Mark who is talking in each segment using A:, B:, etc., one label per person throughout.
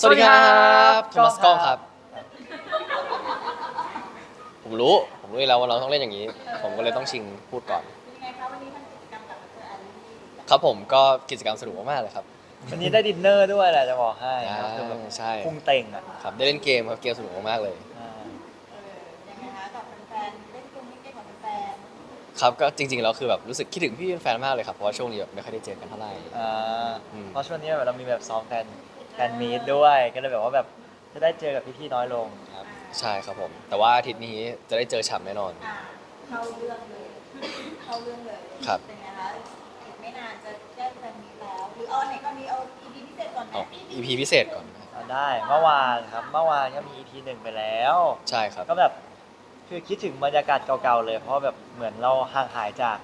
A: สวัสดีครับโท
B: กล้อง
A: มัสกล้อง
B: ค
A: ค
B: รั
A: รับบผมรู้ ผมรู้อยู่แล้วว่าเราต้องเล่นอย่างนี้ ผมก็เลยต้องชิงพูดก่อน
C: ยังไงคะวันนี้ทำกิจกรรมกับเพื่อนอารี
A: ครับผมก็กิจกรรมสนุกมากๆเลยครับ
B: วันนี้ได้ดินเนอร์ด้วยแหละจะบอกให้
A: อ่า
B: ครับคือแบบ
A: ใช่
B: พุงเต่งอะ
A: ครับ ได้เล่นเกมครับ เกมสนุกมากๆเลย
B: อ่า
C: เออยังไงคะกับแฟนๆเล่นเกมนี้เกมกับแฟน
A: ครับ ก็จริงๆแล้วคือแบบรู้สึกคิดถึงพี่เป็นแฟนมากเลยครับ เพราะว่าช่วงนี้แบบไม่ค่อยได้เจอกันเท่าไหร่
B: อ่า
A: อืม
B: เพราะช่วงนี้แบบเรามีแบบซ้อมแฟน แฟนมีดด้วย ก็เลยแบบว่าแบบจะได้เจอกับพี่ๆน้อยลงครับ
A: ใช่ครับผม แต่ว่าอาทิตย์นี้จะได้เจอฉ่ำแน่นอน
C: ๆอ่าเข้าเรื่องเลยเข้าเรื่องเลย
A: ครับ
C: เป็นไงคะอีกไม่นานจะได้แฟนมีแล้ว หรือเอาไหนก็มีเอา EP พิเศษก่อนไหม
A: เอา EP พิเศษก่อนนะ
B: เอาได้เมื่อวานครับเมื่อวานก็มี EP หนึ่งไปแล้ว
A: ใช่ครับ
B: ก็แบบคือคิดถึงบรรยากาศเก่าๆเลย เพราะแบบเหมือนเราห่างหายจาก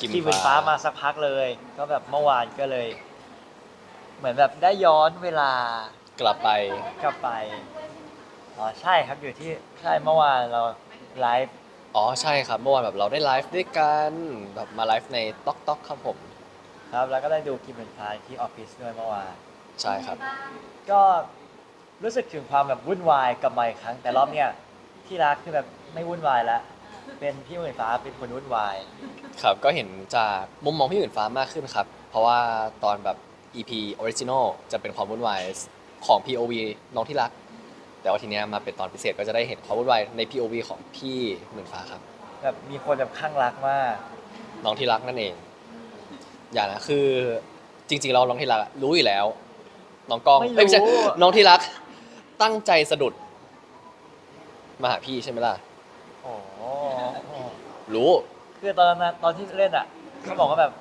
A: กิม
B: ที่วินฟ้า
A: ฟ้า
B: มาสักพักเลย ก็แบบเมื่อวานก็เลย เหมือนแบบได้ย้อนเวลา
A: กลับไป
B: กลับไปอ๋อใช่ครับอยู่ที่ใช่เมื่อวานเราไลฟ์
A: อ๋อใช่ครับ เมื่อวานแบบเราได้ไลฟ์ด้วยกันแบบมาไลฟ์ในต๊อกต๊อกครับผม
B: ครับ แล้วก็ได้ดูกิมเป็นพายที่ออฟฟิศด้วยเมื่อวาน
A: ใช่ครับ
B: ก็รู้สึกถึงความแบบวุ่นวายกลับมาอีกครั้ง แต่รอบเนี้ยที่รักคือแบบไม่วุ่นวายแล้วเป็นพี่หมื่นฟ้าเป็นคนวุ่นวาย
A: ครับก็เห็นจากมุมมองพี่อื่นฟ้ามากขึ้นครับ เพราะว่าตอนแบบ EP Original จะเป็นความวุ่นวายของ POV น้องที่รัก แต่ว่าทีเนี้ยมาเป็นตอนพิเศษก็จะได้เห็นความวุ่นวายใน POV ของพี่หมื่นฟ้าครับ
B: แบบมีคนแบบข้างรักมาก
A: น้องที่รักนั่นเอง อย่างนะคือจริงๆเราน้องที่รักอะรู้อยู่แล้ว น้องกล้อง
B: ไม่รู้
A: เอ้ยไม่ใช่น้องที่รัก ตั้งใจสะดุดมาหาพี่ใช่ไหมล่ะ
B: โอ้โห
A: รู้
B: คือตอนนั้นตอนที่เล่นอะเขาบอกว่าแบบ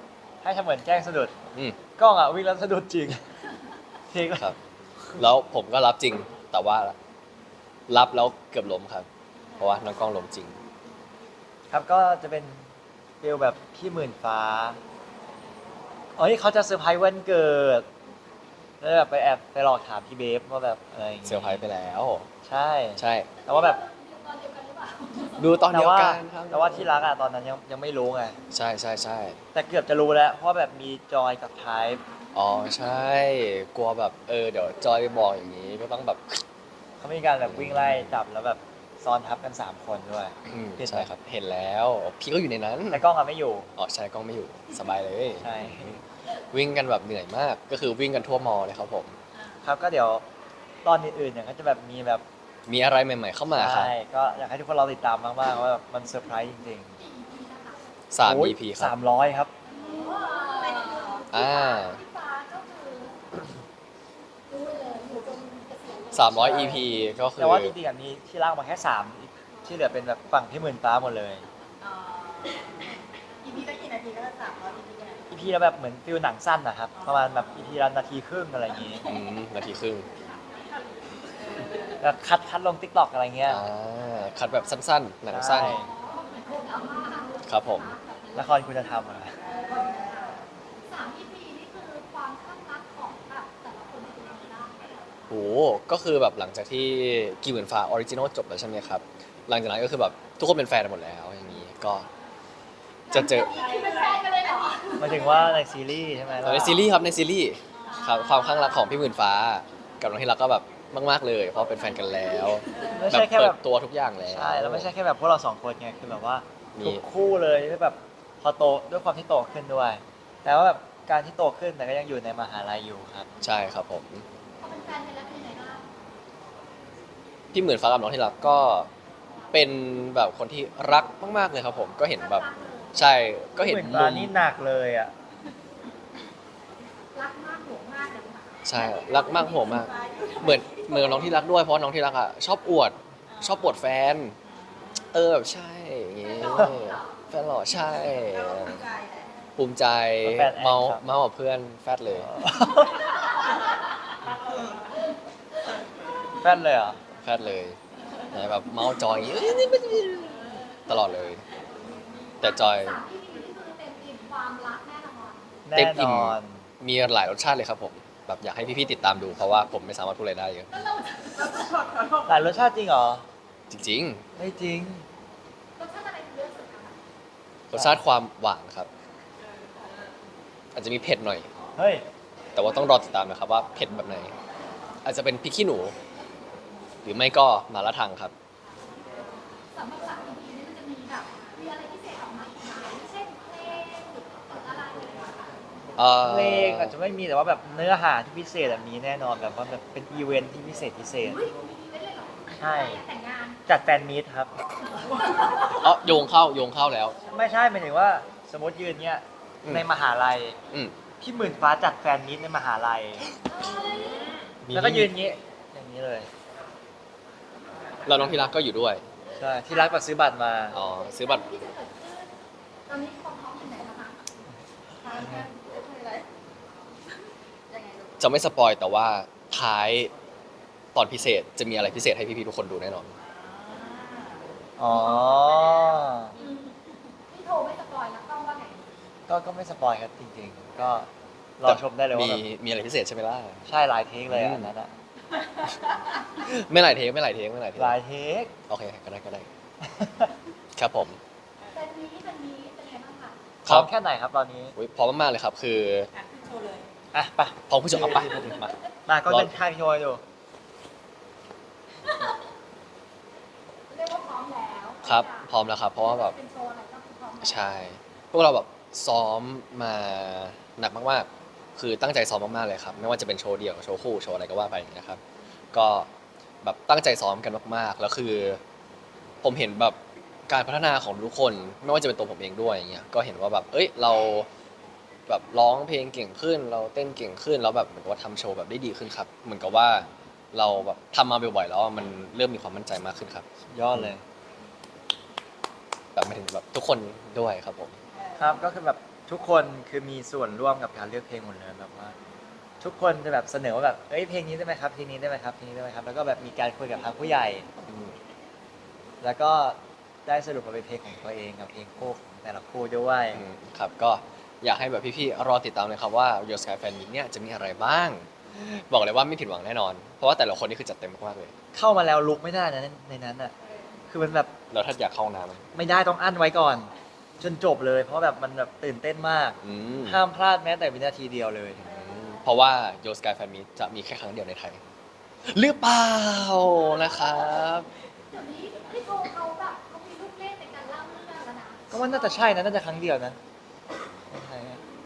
B: ให้ทำเหมือนแกล้งสะดุด
A: อืม
B: กล้องอะวิ่งแล้วสะดุดจริงจริง
A: ครับ แล้วผมก็รับจริง แต่ว่า รับแล้วเกือบล้มครับ เพราะว่าน้องกล้องล้มจริง
B: ครับก็จะเป็นฟิลแบบพี่หมื่นฟ้าเอ้ยเขาจะเซอร์ไพรส์วันเกิดแล้วแบบไปแอบไปหลอกถามพี่เบฟว่าแบบอะไรอย่างงี้
A: เซอร์ไพรส์ไปแล้ว
B: ใช่
A: ใช่
B: แต่ว่าแบบ
A: ดูตอน
B: แต่
A: เดียว
B: ว่า
A: กันครับ
B: แต่ว่าที่รักอะตอนนั้นยังยังไม่รู้ไง
A: ใช่ใช่ใช่
B: แต่เกือบจะรู้แล้ว เพราะแบบมีจอยกับไทป์
A: อ๋อใช่ กลัวแบบเออเดี๋ยวจอยไปบอกอย่างนี้ก็ต้องแบบ
B: เขามีการแบบวิ่งไล่จับแล้วแบบซ้อนทับกันสามคนด้วย
A: อืม
B: เห็นไหม
A: ใช่ครับ เห็นแล้ว พี่ก็อยู่ในนั้น
B: แต่กล้องอะไม่อยู่
A: อ๋อใช่กล้องไม่อยู่สบายเลย
B: ใช่
A: วิ่งกันแบบเหนื่อยมาก ก็คือวิ่งกันทั่วมอเลยครับผม
B: ครับก็เดี๋ยวตอนอื่นๆเนี่ยก็จะแบบมีแบบ
A: มีอะไรใหม่ ๆ เข้ามาครับ
B: ใช่ก็อยากให้ทุกคนเราติดตามมากๆว่าแบบมันเซอร์ไพรส์จริง
A: สาม
B: โอ้ย
A: EP ครั
B: สา
A: บ
B: มร้อยครับ
A: อ่า
C: พี่ฟ้าก็คือรู้เลยอยู่จนเกษียณ
A: สามร้อย EP ก็คือ
B: แต่ว่าจริงๆอะมีที่ลากมาแค่สามที่เหลือเป็นแบบฝั่งที่หมื่นฟ้าหมดเลย
C: อ๋อ EP ละกี่นาทีก็สามร้อย EP กัน
B: อีพีแล้วแบบเหมือนฟิลหนังสั้นนะครับ ประมาณแบบอีพีละนาทีครึ่งอะไรอย่างงี้
A: อืมนาทีครึ่ง
B: แล้วคัดคัดลงทิกตอกอะไรเงี้ย
A: อ่าคัดแบบสั้นๆ หนังสั้น
B: ใช่
A: ครับผม
B: ละครคุณธรรมอะ
D: สาม EP นี่คือความข้างรักของแบบแต่ละคนเป็นยังไงบ้าง
A: โอ้ก็คือแบบหลังจากที่กีหมื่นฟ้าออริจินอลจบแล้วใช่ไหมครับ หลังจากนั้นก็คือแบบทุกคนเป็นแฟนกันหมดแล้วอย่างนี้ก็ จะเจอ
D: คือเป็นแฟนกันเลยเหรอ
B: หมายถึงว่าในซีรีส์ใช่ไหม
A: ในซีรีส์ครับในซีรีส์ครับความข้างรักของพี่หมื่นฟ้า กับน้องที่รักก็แบบ มาก ๆ เลยเพราะเป็นแฟนกันแล้ว
B: ไม่
A: แบบ
B: ใช่แค่
A: เปิ
B: แบ
A: ด
B: บ
A: ตัวทุกอย่างแล้ว
B: ใช่แล้วไม่ใช่แค่แบบพวกเราสองคนไงคือแบบว่า
A: มี
B: ทุกคู่เลยที่แบบพอโตด้วยความที่โตขึ้นด้วย แต่ว่าแบบการที่โตขึ้นแต่ก็ยังอยู่ในมหาลัยอยู่ครับ
A: ใช่ครับผม
D: พอเป็นแฟนกันแล้วเป็นยังไงบ้าง
A: พี่หมื่นฟ้ากับน้องที่รักก็เป็นแบบคนที่รักมาก ๆ เลยครับผมก็เห็นแบบใช่ก็เห็น
B: หมื่น
A: มุ
B: ฟ้ามนี่หนักเลยอะ
D: รักมากห่วงมากเลยค่ะ
A: ใช่รักมากห่วงมาก เหมือน เหมือนกับน้องที่รักด้วยเพราะน้องที่รักอะชอบอวด ชอบอวดแฟน เออแบบใช่อย่างงี้แฟนหล่อใช่
C: ใจแหละ
A: ภูมิใจ
B: แฟนแอน
A: เมา
B: ครับ
A: เมากับเพื่อนแฟดเลย
B: แฟนเลยเหรอ
A: แฟดเลยไหนแบบเมาจอยอย่างงี้ตลอดเลย แต่จอย
D: สาม EP นี่คือเต็มอิ่มความรักแน่นอน
B: แน่
A: เต็มอิ่
B: น
A: ม
B: อน
A: มีหลายรสชาติเลยครับผม แบบอยากให้พี่ๆติดตามดู เพราะว่าผมไม่สามารถพูดอะไรได้เยอะ
B: หลายรสชาติจริงเหรอ
A: จริง
B: ไม่จริง
D: รสชาติอะไรคือเลือกสุดคะ
A: ๆ รสชาติความหวานครับ อาจจะมีเผ็ดหน่อย
B: เฮ้ย
A: แต่ว่าต้องรอติดตามนะครับว่าเผ็ดแบบไหน อาจจะเป็นพริกขี้หนู หรือไม่ก็หมาละทังครับ
D: สำหรับ
A: เอ่อ
B: เพลงอาจจะไม่มีแต่ว่าแบบเนื้อหาที่พิเศษแบบนี้แน่นอนแบบว่าแบบเป็นอีเวนท์ที่พิเศษพิเศษ
D: เฮ้ยมีได้เลยเหรอ
B: ใช่
D: แต่งงาน
B: จัดแฟนมีตครับ
A: เอ๋อโยงเข้าโยงเข้าแล้ว
B: ไม่ใช่หมายถึงว่าสมมติยืนเนี้ย
A: อืม
B: ในมหาลัย
A: อืม
B: พี่หมื่นฟ้าจัดแฟนมีตในมหาลัย
A: มี
B: แล้วก็ยืนงี้อย่างนี้เลย
A: เราน้องที่รักก็อยู่ด้วย
B: ใช่ที่รักบัตรซื้อบัตรมา
A: อ๋อซื้อบัตร
D: ที่จะเกิดขึ้นตอนนี้ความพร้อมถึงไหนแล้วคะ
C: ทางกันคืออะไรยังไงลูก
A: จะไม่สปอยแต่ว่าท้ายตอนพิเศษจะมีอะไรพิเศษให้พี่ๆทุกคนดูแน่นอน
B: อ๋อ
D: พี่โทรไม่สปอยแล้วต้องว่าไง
B: ก็ก็ไม่สปอยครับจริง ๆ ก็รอชมได้เลยว่า
A: มี
B: แบบ
A: มีอะไรพิเศษใช่ไหมล่ะ
B: ใช่หลายเทคเลย
A: อืม
B: อันนั้นอะ
A: ไม่หลายเทคไม่หลายเทคไม่หลายเทค
B: หลายเทค
A: โอเคก็ได้ก็ได้ ครับผม
D: เป็นนี้เป็นนี้เป็นไงบ้างคะ
B: พร้อมแค่ไหนครับตอนนี้
A: อุ๊ยพร้อมมากๆเลยครับ คือ
C: อะขึ้นโชว์เลย
B: อะไป
A: พร้อมผู้ชมเอาไปมา
B: มาก็เป็นค่ายพี่โยอยู่
D: เรียกว่าพร้อมแล้ว
A: ครับพร้อมแล้วครับ เพราะว่าแบบ
D: เป็นโชว์อะไรก็คือพร้อมแล้ว
A: ใช่พวกเราแบบซ้อมมาหนักมากๆ คือตั้งใจซ้อมมากๆเลยครับ ไม่ว่าจะเป็นโชว์เดี่ยวโชว์คู่โชว์อะไรก็ว่าไปนะครับ ก็แบบตั้งใจซ้อมกันมากๆ แล้วคือ ผมเห็นแบบการพัฒนาของทุกคน ไม่ว่าจะเป็นตัวผมเองด้วยอย่างเงี้ยก็เห็นว่าแบบเอ้ยเรา แบบร้องเพลงเก่งขึ้น เราเต้นเก่งขึ้นแล้วแบบเหมือนกับว่าทำโชว์แบบได้ดีขึ้นครับ เหมือนกับว่าเราแบบทำมาบ่อยๆแล้วอะมันเริ่มมีความมั่นใจมากขึ้นครับ
B: ยอดเลย
A: แบบไม่ถึงแบบทุกคนด้วยครับผม
B: ครับก็คือแบบทุกคนคือมีส่วนร่วมกับการเลือกเพลงหมดเลยแบบว่า ทุกคนจะแบบเสนอว่าแบบเอ้ยเพลงนี้ได้ไหมครับเพลงนี้ได้ไหมครับเพลงนี้ได้ไหมครับ แล้วก็แบบมีการคุยกับทางผู้ใหญ่ แล้วก็ได้สรุปมาเป็นเพลงของตัวเองกับเพลงคู่ของแต่ละคู่ด้วย
A: อืมครับก็ อยากให้แบบพี่ๆรอติดตามเลยครับว่า Your Sky Fan Meet เนี่ยจะมีอะไรบ้าง บอกเลยว่าไม่ผิดหวังแน่นอน เพราะว่าแต่ละคนนี่คือจัดเต็มมากๆเลย
B: เข้ามาแล้วลุกไม่ได้นะในนั้นอะคือมันแบบ
A: แล้วถ้าอยากเข้าห้องน้ำไหม
B: ไม่ได้ต้องอั้นไว้ก่อน จนจบเลย เพราะแบบมันแบบตื่นเต้นมาก
A: อืม
B: ห้ามพลาดแม้แต่วินาทีเดียวเลย
A: อืมเพราะว่า Your Sky Fan Meet จะมีแค่ครั้งเดียวในไทยหรือเปล่านะครับ
D: เดี๋ยวนี้พี่โทรเขาแบบเขามีลูกเล่นในการเล่าเรื่องแล้วนะ
B: ก็ว่าน่าจะใช่นะน่าจะครั้งเดียวนะในไทยอะ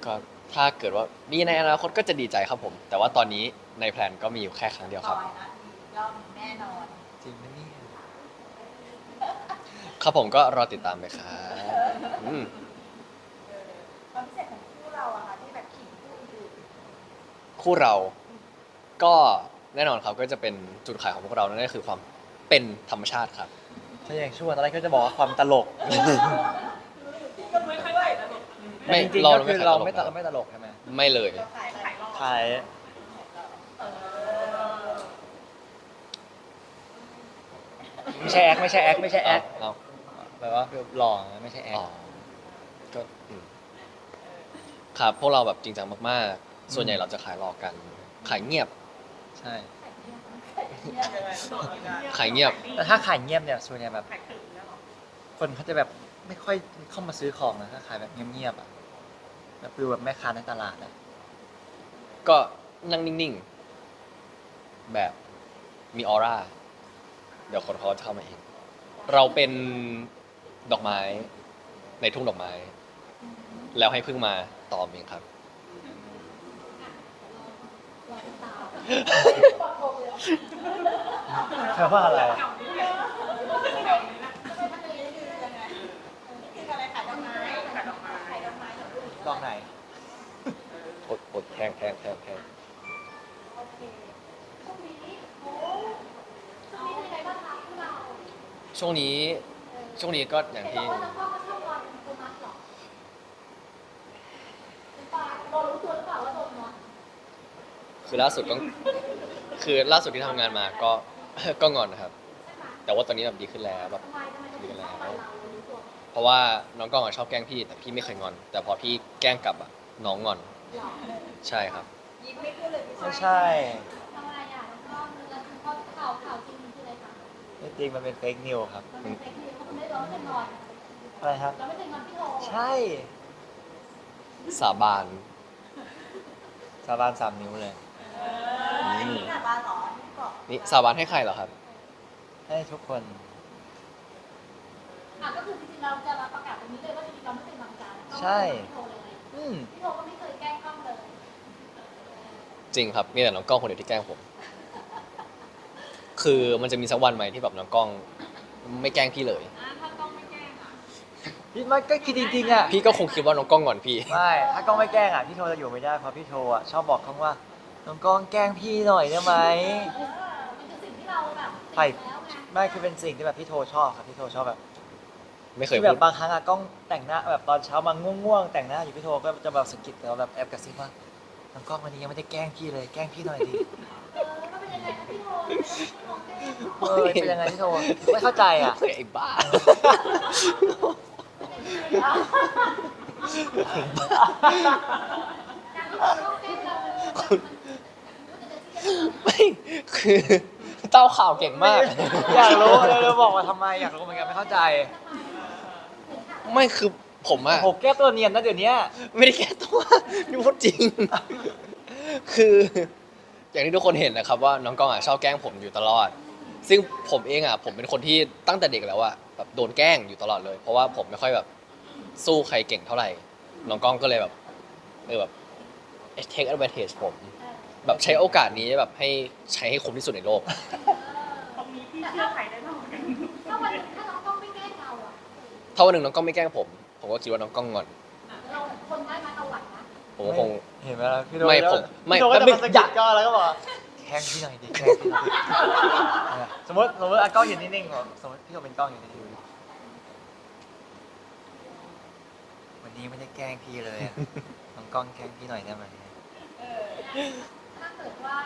A: ก็ถ้าเกิดว่ามีในอนาคตก็จะดีใจครับผม แต่ว่าตอนนี้ในแพลนก็มีอยู่แค่ครั้งเดียว
C: ต่
A: ค
C: อ
A: รับ
C: ยนะรอบนี้แน่นอน
B: จริงไหมเนี่ย
A: ครับผมก็รอติดตามเลยครับอืม
C: เออความพิเศษของคู่เราอะค่ะที่แบบขิงคู่อื่น
A: คู่เราก็แน่นอนครับก็จะเป็นจุดขายของพวกเรานั่นก็คือความเป็นธรรมชาติครับ
B: ถ้าอย่างชั่วตอนแรกก็จะบอกว่าความตลก
C: ก็ไม่ค่อยไหวนะ ลูก
A: ไม่
B: แต่จริง
A: เรา
B: ๆก็คือเราไม่ต
A: ต
B: ล
A: ล
B: ก
A: ก
B: ไม่ตลกใช่ไหม
A: ไม่เลย
C: เราขายขายรอบ
B: ขาย
C: เออ
B: ไม่ใช่แอคไม่ใช่แอคไม่ใช่แอค
A: เอา
B: แบบว่าคือหล่อนะไม่ใช่แอ
A: เอา
B: ค
A: อ๋อก็อืมครับพวกเราแบบจริงจังมากๆ ส่วนใหญ่เราจะขายหลอกกัน ขายเงียบ
B: ใช่
A: ขายเงียบ
B: แต่ถ้าขายเงียบเนี่ยส่วนใหญ่แบบ คนเขาจะแบบไม่ค่อยเข้ามาซื้อของนะถ้าขายแบบเงียบๆอะ แบบดูแบบแม่ค้าในตลาดอะ
A: ก็นั่งนิ่งๆ แบบมีออร่า เดี๋ยวคนเขาจะเข้ามาเอง เราเป็นดอกไม้ในทุ่งดอกไม้ แล้วให้พึ่งมาตอมเองครับ
D: รอติดตาม
B: แปลว่าอะไร
C: ยังไงคืออะไรขายดอกไม้ขายดอกไม้ขายดอกไม้กับผู้หญิง
B: ลองไหน
A: อดอดแทงแทงแทงแทง
D: โอเคช่วงนี้โอ้ช่วงนี้เป็นไงบ้างคะพวกเรา
A: ช่วงนี้ ช่วงนี้ก็อย่าง
D: เห็น
A: ที่
D: บอกว่าน้องพ่อก็ชอบงอนโทมัสเหรอหรือเปล่าโดนรู้ตัวหรือเปล่าว่าโดนงอน
A: คือล่าสุดก็คือล่าสุดที่ทำงานมาก็ ก็งอนนะครับ
D: ใช่ไหม
A: แต่ว่าตอนนี้แบบดีขึ้นแล้วแบบ
D: ทำไมทำไมถึงชอบงอนเรารู้ตัว
A: เพราะว่าน้องกล้องอะชอบแกล้งพี่แต่พี่ไม่เคยงอน แต่พอพี่แกล้งกลับอะน้องงอน
D: หรอ
A: ใช่ครับ
C: ยิ้มไม่ขึ้นเลยพี่
B: ไม่ใช่
D: ทำไมอะน้องพ่อแล้วพ่อข่าวข่าวจริงมันคืออะไรคะ
B: ไม่จริงมันเป็นเฟกนิวครับ
D: มันเป็นเฟซบุ๊กเขาไม่ได้ร้องเพลงงอน
B: อะไรครับ
D: เราไม่เคยงอนพี่โท
B: ใช่
A: สาบาน
B: สาบานสามนิ้วเลย
C: เอออันนี้หน้าบ้านเหรอบอก
A: นี่สาบานให้ใครเหรอครับ
B: ให้ทุกคน
D: อะก็คือจริงๆเราจะมาประกาศตรงนี้เลยว่าจริงๆเราไม่เป็นบางการ
B: ใช่
D: พี่โทรเลย
B: อืม
D: พี่โทรก็ไม่เคยแกล้งกล้องเลย
A: จริงครับมีแต่น้องกล้องคนเดียวที่แกล้งผม คือมันจะมีสักวันไหมที่แบบน้องกล้องไม่แกล้งพี่เลย
D: อะถ้ากล้องไม่แกล้งอะ
B: พี่มันก็คือจริงๆอะ
A: พี่ก็คงคิดว่าน้องกล้องก่อนพี่
B: ไม่ถ้ากล้องไม่แกล้งอะพี่โทจะอยู่ไม่ได้เพราะพี่โทอะชอบบอกเขาว่าน้องกล้องแกล้งพี่หน่อยได้ไหม
D: เออมันคือสิ่งที่เราแบบ
B: ใช่
D: ติดแล้วไง
B: ไม่คือเป็นสิ่งที่แบบพี่โทชอบครับพี่โทชอบแบบ
A: ไม่เคย
B: ที่แบ
A: พู
B: บ
A: ด
B: บางครั้งอะกล้องแต่งหน้าแบบตอนเช้ามาง่วงๆแต่งหน้าอยู่พี่โทก็จะแบบสะกิดเราแบบแอบกระซิบว่าน้องกล้องวันนี้ยังไม่ได้แกล้งพี่เลยแกล้งพี่หน่อยดิ
D: เออก็เป็นยังไงนะพี่โทรพี่โทรแกล้ง
B: เออเป็นยังไงพี่โทไม่เข้าใจอะ
A: เฮ้ยไอ้บ้า
D: การที่เราต้องแกล้งเรามันมันจะเที่ยว
A: ไม่คือเต้าข่าวเก่งมาก
B: อยากรู้เลยเลยบอกว่าทำไมอยากรู้เหมือนกันไม่เข้าใจ
A: ไม่คือผมอะ
B: โหแก้ตัวเนียนนะเดี๋ยวนี้
A: ไม่ได้แก้ตัวนี่พูดจริง คือ อย่างที่ทุกคนเห็นนะครับว่าน้องกล้องอะชอบแกล้งผมอยู่ตลอด ซึ่งผมเองอะผมเป็นคนที่ตั้งแต่เด็กแล้วอะแบบโดนแกล้งอยู่ตลอดเลย เพราะว่าผมไม่ค่อยแบบสู้ใครเก่งเท่าไหร่น้องกล้องก็เลยแบบเออแบบ take advantage ผม แบบใช้โอกาสนี้แบบให้ใช้ให้คุ้มที่สุดในโลก
D: ตรงนี้พี่เชื่อใครได้บ้างถ้าวันหนึ่งถ้าเราต้องไม่แกล้งเราอะ
A: ถ้าวันหนึ่งน้องกล้องไม่แกล้งผม ผมก็คิดว่าน้องกล้องงอน
D: เราคนได้มาตะวันนะ
A: ผมก็คง
B: เห็นไหมล่ะพี่โท
A: ไม่ผมไม่
B: พี่โทก็จะ
A: แป๊บนึ
B: มางสะ
A: อ
B: กิ
A: ยา
B: ด
A: ก
B: ก้อนแล้วก็บอกแกล้งพี่หน่อยดิแกล้งพี่หน่อยสมมติสมมติอะกล้องอยู่นิ่งๆสมมติพี่โทเป็นกล้องอยู่นิ่งๆวันนี้ไม่ได้แกล้งพี่เลยอะน้องกล้องแกล้งพี่หน่อยได้ไหม
D: ถ้าเกิดว่า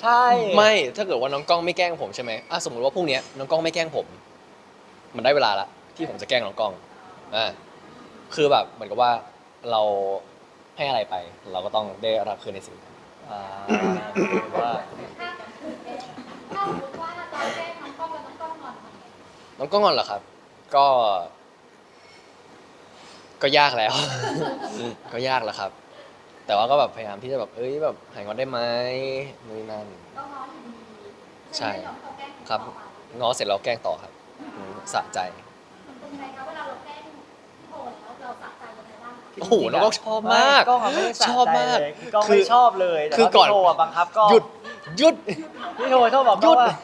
D: ใช่
A: ไม่ถ้าเกิดว่าน้องกล้องไม่แกล้งผมใช่ไหมอะสมมติว่าพรุ่งเนี้ยน้องกล้องไม่แกล้งผม มันได้เวลาละที่ผมจะแกล้งน้องกล้องอ่าคือแบบเหมือนกับว่าเราให้อะไรไป เราก็ต้องได้รับคืนในสิ่งนั้น
B: อ่าหรือว่า
D: ถ้าถ้าสมมติว่าเราแกล้งน้องกล้องแล้วน้องกล้องนอนทำไง
A: น้องกล้องงอนเหรอครับ ก็ ก็ยากแล้ว ก็ยากแล้วครับ แต่ว่าก็แบบพยายามที่จะแบบเอ้ยแบบหายงอนได้ไหมนู่นนนั่น
D: ต้องนอนอยู่ดี
A: ใช่
D: ห้น้องเขาแกล้ง
A: ครับ
D: ต่อไป
A: ง้อเสร็จแล้วแกล้งต่อครับอืมสะใจ
D: มันเป็นยังไงคะเวลาเราแกล้งพี่โทแล้วเราสะใจยังไงบ้างคะ
A: โอ้โหน้องกล้องชอบมาก
B: ไกล้องอะไม่ได้สะ
A: ชอบ
B: ใจ
A: มาก
B: เลยคือกล้อง
A: คือ
B: ไม่ชอบเลยแต่
A: คือ
B: ว่า
A: ก่อน
B: พี่โทอะบังคับกล้อง
A: หยุดหยุด
B: พี่โทชอบบอก
A: หยุด
B: ว่า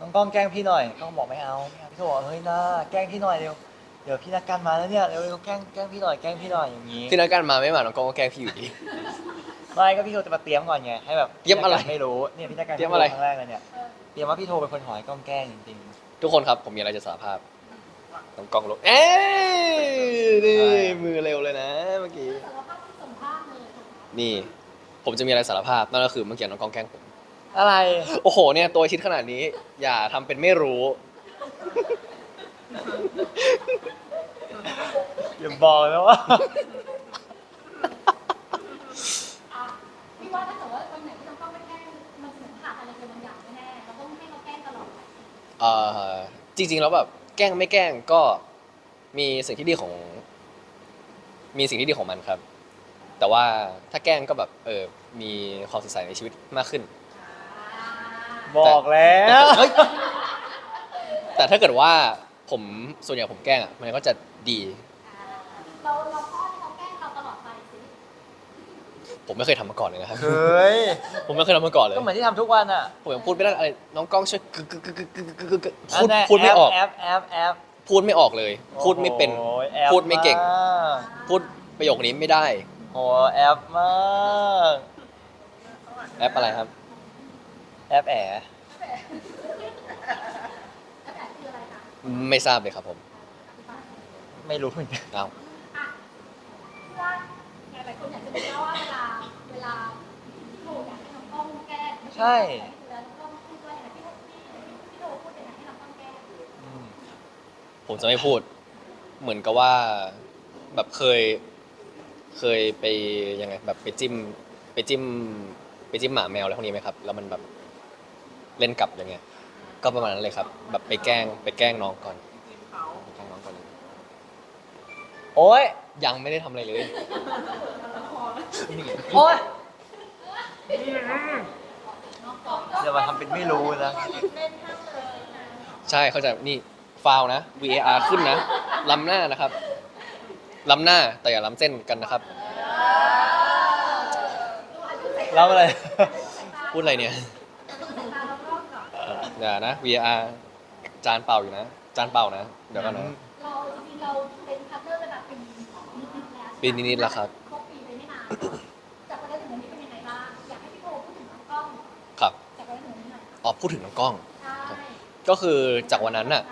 B: น้องกล้องแกล้งพี่หน่อยกล้องบอกไม่เอาไม่เอาพี่โทบอกเฮ้ยน่าแกล้งพี่หน่อยเร็ว เดี๋ยวพี่นักการมาแล้วเนี่ยเร็วๆแกล้งแกล้งพี่หน่อยแกล้งพี่หน่อยอย่างนี้
A: ที่นักการมาไม่มาน้องกล้องก็แกล้งพี่อยู่ดี
B: ไม่ก็พี่โทจะมาเตรียมก่อนไงให้แบบ
A: เตรียมอะไร
B: พี่นักการไม่รู้เนี่ยพี่นักการ
A: เตรียมอะไร
B: ครั้งแรกเลยเนี่ยเตรียมว่าพี่โทเป็นคนหอยกล้องแกล้งจริง
A: ทุกคนครับผมมีอะไรจะสารภาพน้องกล้องลงเอ้ยนี่มือเร็วเลยนะเมื่อกี้
D: สารภาพที่สัมภาษณ์เลยถูกไหม
A: นี่ ผมจะมีอะไรสารภาพนั่นก็คือเมื่อกี้น้องกล้องแกล้งผม
B: ๆอะไร
A: โอ้โหเนี่ยตัวชิดขนาดนี้ อย่าทำเป็นไม่รู้
B: อย่าบอกนะว่า
D: อะพี่ว่าถ้าเกิดว่าวันไหนที่น้องกล้องไม่แกล้งมันเหมือนขาดอะไรไปบางอย่างแน่ๆเราต้องให้เขาแกล้งตลอด
A: เอ่อจริงๆแล้วแบบแกล้งไม่แกล้งก็มีสิ่งที่ดีของ มีสิ่งที่ดีของมันครับ แต่ว่าถ้าแกล้งก็แบบเออมีความสดใสในชีวิตมากขึ้น
B: บอกแล้ว
A: เฮ้ยแต่ถ้าเกิดว่าผมส่วนใหญ่ผมแกล้งอะมันก็จะดี
D: เราเราพ่อให้เขาแกล้งเราตลอดไปสิ
A: ผมไม่เคยทำมาก่อนเลยนะครับ
B: เฮ้ย
A: ผมไม่เคยทำมาก่อนเลย
B: ก็เหมือนที่ทำทุกวันอะ
A: ผมยังพูดไม่ได้อะไร น้องกล้องช่วยกึกกึกกึกกึกกึกกึกกึกกึกพูด
B: อันนั้น
A: พูดไม่ออก
B: แอปแอปแอป
A: พูดไม่ออกเลย พูดไม่เป็น
B: โอ้โหแอป
A: พูดไม่เก่งา
B: ก
A: พูดประโยคนี้ไม่ได้
B: โอ้แอปมาก
A: แอปอะไรครับ
B: แอปแอ
D: แล้วแต่คืออะไรคะ
A: ไม่ทราบเลยครับผม
B: ไม่รู้เหมือนกัน
A: อ้าว
D: อะพี่ว่าห ลายๆคนอยากจะรู้แล้วว่าเวลาเวลาพี่โทอยากให้น้องกล้องแกล้ง
B: ใช่
D: เวลาน้องกล้องพูดว่าอย่างไรพี่โทพี่พี่โทพูดอย่างไรให้น้องกล้องแกล้ง
B: อืม
A: ผมจะไม่พูด เหมือนกับว่าแบบเคย เคยไปยังไงแบบไปจิ้ม ไปจิ้ม ไปจิ้มหมาแมวอะไรพวกนี้ไหมครับ แล้วมันแบบเล่นกลับอย่างเงี้ย ก็ประมาณนั้นเลยครับ แบบไปแกล้งไปแกล้งน้องก่อนไปแกล้งน้องก่อนเลย
B: โอ้ย
A: ยังไม่ได้ทำอะไรเลย
B: โอ๊ยอย่ามาทำเป็นไม่รู้นะ
C: เล่นห้ามเลยนะ
A: ใช่เขาใจะนี่ฟาวนะ VAR ขึ้นนะล้ำหน้านะครับล้ำหน้าแต่อย่าล้ำเส้นกันนะครับ
B: รับอะไร
A: พูดอะไรเนี่ย
D: ตาเราก็ก่อน
A: เอออย่านะ VAR จานเปล่าอยู่นะ จานเปล่านะ เดี๋ยวกันนะ
D: เราจริงๆเรา ปีนิดๆแล้ว
A: ครับ
D: ครบปีไปไม่นานจากวันนั้นถึงวันนี้เป็นยังไงบ้าง อยากให้พี่โทพูดถึงน้องกล้อง
A: ครับ
D: จากวันนั้นถึงวันนี้หน่อย
A: อ๋อพูดถึงน้องกล้อง
D: ใช่
A: ก็คือจากวันนั้นน่ะ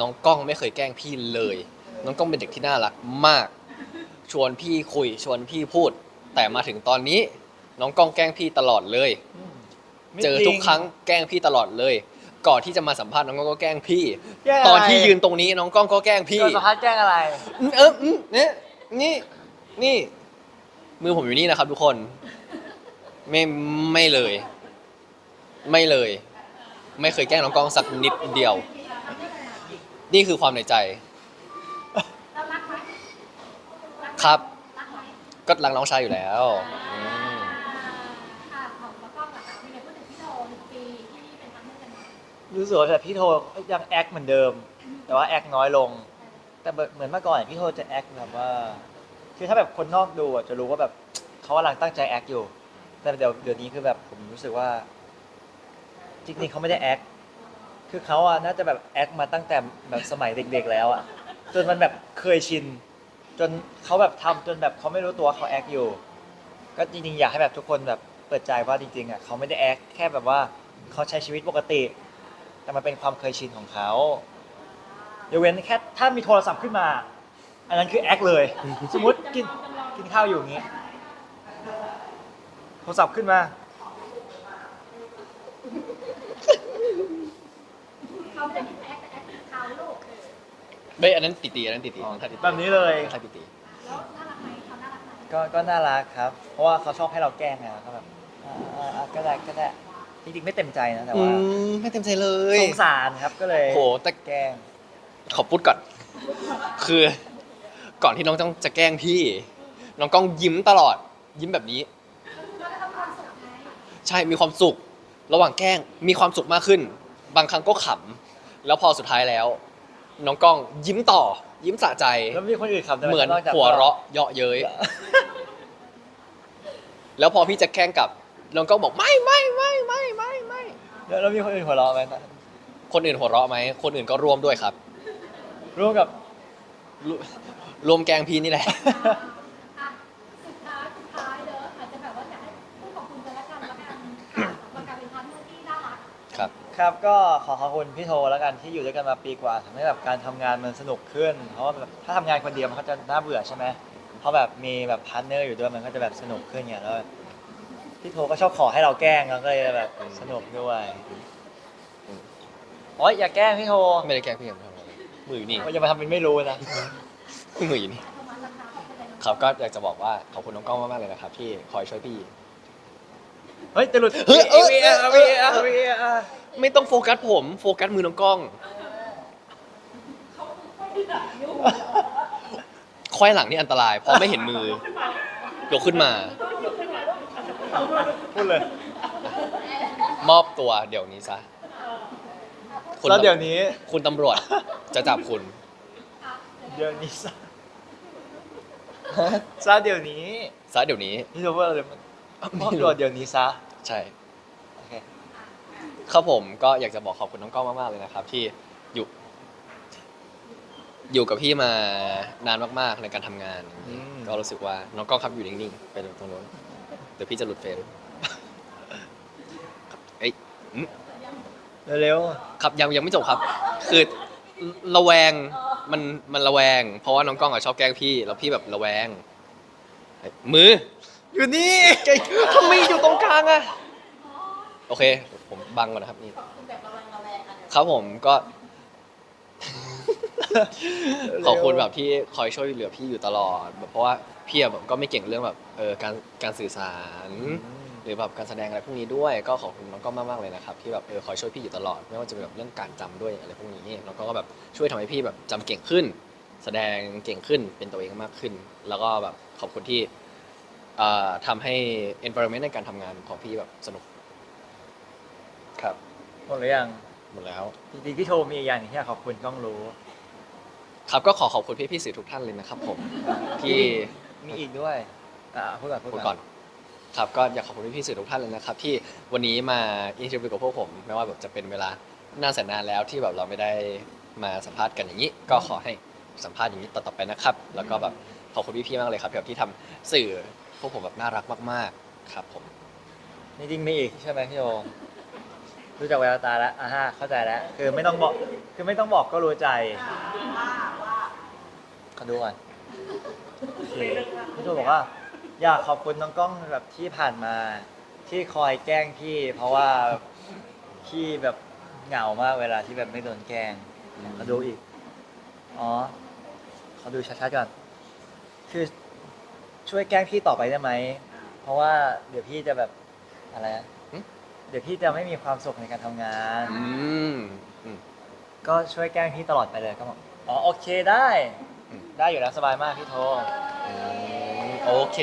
A: น้องกล้องไม่เคยแกล้งพี่เลย น้องกล้องเป็นเด็กที่น่ารักมาก ชวนพี่คุยชวนพี่พูด แต่มาถึงตอนนี้ น้องกล้องแกล้งพี่ตลอดเลย เจอทุกครั้งแกล้งพี่ตลอดเลย ก่อนที่จะมาสัมภาษณ์น้องกล้องก็แกล้งพี่
B: แกล้งอะไร
A: ตอนที่ยืนตรงนี้น้องกล้องก็แกล้งพี่
B: โดนสัมภาษณ์แจ้งอะไร
A: อืมเอออืมเนี่ยนี่ นี่ มือผมอยู่นี่นะครับ ทุกคน ไม่ไม่เลย ไม่เลย ไม่เคยแกล้งน้องกล้องสักนิดเดียว นี่คือความในใจ
D: เรารักไหม
A: ครับ
D: รักไหม
A: ก็รักน้องชายอยู่แล้วอืม
D: ค่ะของน้องกล้องล่ะคะเป็นไงพูดถึงพี่โดหนึ่งปีที่เป็นพันเพื่อนกันมา
B: รู้สึกว่าแต่พี่โทยังแอคเหมือนเดิม แต่ว่าแอคน้อยลง แต่เหมือนเมื่อก่อนพี่โทจะแอคแบบว่า คือถ้าแบบคนนอกดูอะจะรู้ว่าแบบเขากำลังตั้งใจแอคอยู่ แต่เดี๋ยวเดี๋ยวนี้คือแบบผมรู้สึกว่า จริงๆเขาไม่ได้แอค คือเขาอะน่าจะแบบแอคมาตั้งแต่แบบสมัยเด็ก ๆ แล้วอะจนมันแบบเคยชิน จนเขาแบบทำจนแบบเขาไม่รู้ตัวเขาแอคอยู่ ก็จริงๆอยากให้แบบทุกคนแบบเปิดใจว่าจริงๆอะเขาไม่ได้แอคแค่แบบว่าเขาใช้ชีวิตปกติ แต่มันเป็นความเคยชินของเขายกเว้นแค่ถ้ามีโทรศัพท์ขึ้นมา อันนั้นคือแอคเลย สมมติกินกินข้าวอยู่อย่างนี้ โทรศัพท์ขึ้นมา
D: เขาไม่ได้เป็นแอคแต่แอคเป็นเขาลูก
A: ไม่อันนั้นติตีอันนั้นติตีถ้าติตี
B: แบบนี้เลย
A: ถ้าติตี
D: แล้วน่ารักไหมเขาน่ารักไหม
B: ก็ก็น่ารักครับ เพราะว่าเขาชอบให้เราแกล้งไงก็แบบอ่าอ่าอ่าก็ได้ก็ได้จริงๆไม่เต็มใจนะแต่
A: อื
B: ว่าม
A: ไม่เต็มใจเลย
B: สงสารครับก็เลย
A: โหแต่
B: แกล้ง
A: ขอพูดก่อน คือ ก่อนที่น้องต้องจะแกล้งพี่ น้องกล้องยิ้มตลอด ยิ้มแบบนี้
D: เราจะทำความสุขไง
A: ใช่มีความสุข ระหว่างแกล้งมีความสุขมากขึ้น บางครั้งก็ขำแล้วพอสุดท้ายแล้ว น้องกล้องยิ้มต่อ ยิ้มสะใจ
B: แล้วมีคนอื่นขับได้ไเห
A: มือน
B: นกจก
A: หัวเราะเยาะเย้ย แล้วพอพี่จะแกล้งกลับ น้องกล้องบอกไม่ไม่ไม่ไม่ไม่ไม่
B: แล้วแล้วมีคนอื่นหัวเราะไหม
A: คนอื่นหัวเราะไหมคนอื่นก็ร่วมด้วยครับ
B: ร่วมกับ
A: รว รวมแกล้งพี่นี่แหละ
D: อะสุดท้ายสุดท้ายเด้ออาจจะแบบว่าอยากให้พูดขอบคุณกันและกันแล้วกันค่ะมันกลายเป็นพาร์ทเนอร์ที่น่ารัก
A: ครับ
B: ครับก็ขอขอบคุณพี่โทแล้วกันที่อยู่ด้วยกันมาปีกว่าทำให้แบบการทำงานมันสนุกขึ้น เพราะว่าแบบถ้าทำงานคนเดียวมันก็จะน่าเบื่อใช่ไหมเพราะแบบมีแบบพาร์ทเนอร์อยู่ด้วยมันก็จะแบบสนุกขึ้นไงแล้วพี่โทก็ชอบขอให้เราแกล้งแล้วก็เลยแบบสนุกด้วยโอ๊ยอย่าแกล้งพี่โท
A: ไม่ได้แกล้งพี่อย่างเดียวมืออยู่นี่
B: อย่ามาทำเป็นไม่รู้นะ
A: มืออยู่นี่
D: ขอบคุณนะคะขอบคุณเลยน้อง
A: ครับก็อยากจะบอกว่าขอบคุณน้องกล้องมากๆเลยนะครับที่คอยช่วยพี่
B: เฮ้ยจะหลุด
A: เฮ้ยเอ้ย
B: วีเออาร์วีเออาร์วีเออาร์
A: ไม่ต้องโฟกัสผมโฟกัสมือน้องกล้องควายหลังนี่อันตรายเพราะไม่เห็นมือยกขึ้นมา
B: พูดเลย
A: มอบตัวเดี๋ยวนี้ซะคุณ
B: แล้วเดี๋ยวนี้
A: คุณตำรวจจะจับคุณ
B: เดี๋ยวนี้ซะ ซะเดี๋ยวนี้
A: ซะเดี๋ยวนี้
B: พี่โทพูดอะไรมันมอบตัวเดี๋ยวนี้ซะ
A: ใช่
B: โอเค
A: ครับผมก็อยากจะบอกขอบคุณน้องกล้องมากๆเลยนะครับ ที่อยู่ อยู่กับพี่มานานมากๆในการทำงาน
B: อืม
A: ก็รู้สึกว่าน้องกล้องครับอยู่นิ่งๆไปตรงโน้นเดี๋ยวพี่จะหลุดเฟรมเอ้ย
B: เร็ว
A: ครับยังยังไม่จบครับ คือ ระแวงมันมันระแวง เพราะว่าน้องกล้องอะชอบแกล้งพี่แล้วพี่แบบระแวงเฮ้ยมือ
B: ๆอยู่นี่
A: ทำไมอยู่ตรงกลางอะโอเค ผมบังก่อนนะครับนี่
C: คุณแบบระแวงระแวงกันเดี๋ยว
A: ครับผมก็ ขอบคุณแบบที่คอยช่วยเหลือพี่อยู่ตลอดแบบเพราะว่าพี่อะแบบก็ไม่เก่งเรื่องแบบเออการการสื่อสาร หรือแบบการแสดงอะไรพวกนี้ด้วย ก็ขอบคุณน้องก็มากมากๆเลยนะครับที่แบบเออคอยช่วยพี่อยู่ตลอด ไม่ว่าจะเป็นแบบเรื่องการจำด้วยอะไรพวกนี้น้องก็แบบช่วยทำให้พี่แบบจำเก่งขึ้น แสดงเก่งขึ้นเป็นตัวเองมากขึ้น แล้วก็แบบขอบคุณที่เอ่อทำให้ environment ในการทำงานของพี่แบบสนุกครับ
B: หมดหรือยัง
A: หมดแล้ว
B: จริงๆพี่โทมีอีกอย่างหนึงที่อยากขอบคุณกล้องรู้
A: ครับก็ขอขอบคุณพี่ๆสื่อทุกท่านเลยนะครับผมที่
B: มีอีกด้วย อ่าพูดก่อนพูด
A: พูด
B: ก่
A: ก่
B: อ
A: อนน ครับก็อยากขอบคุณพี่ๆสื่อทุกท่านเลยนะครับที่วันนี้มาอินเทอร์วิวกับพวกผม ไม่ว่าแบบจะเป็นเวลานานแสนนานแล้วที่แบบเราไม่ได้มาสัมภาษณ์กันอย่างนี้ ก็ขอให้สัมภาษณ์อย่างนี้ต่อๆไปนะครับ แล้วก็แบบขอบคุณพี่ๆมากเลยครับที่แบบที่ทำสื่อพวกผมแบบน่ารักมากๆ ครับผม
B: จริงๆมีอีกใช่ไหมพี่โอรู้จักแววตาแล้วอ่าฮะเข้าใจแล้ว คือไม่ต้องบอกคือไม่ต้องบอกก็รู้ใจ
C: ว่าว่า
B: เขาดูก่อนโอเคพี่โทบอกว่า อยากขอบคุณน้องกล้องแบบที่ผ่านมาที่คอยแกล้งพี่ เพราะว่าพี่แบบเหงามากเวลาที่แบบไม่โดนแกล้งเขาดูอีก อ๋อเขาดูชัดๆก่อน คือช่วยแกล้งพี่ต่อไปได้ไหม เพราะว่าเดี๋ยวพี่จะแบบอะไรนะ
A: หึ
B: เดี๋ยวพี่จะไม่มีความสุขในการทำงาน
A: อืมอืม
B: ก็ช่วยแกล้งพี่ตลอดไปเลยก็บอกอ๋อโอเคได้
A: อืม
B: ได้อยู่แล้วสบายมากพี่โท
A: อืม โอเค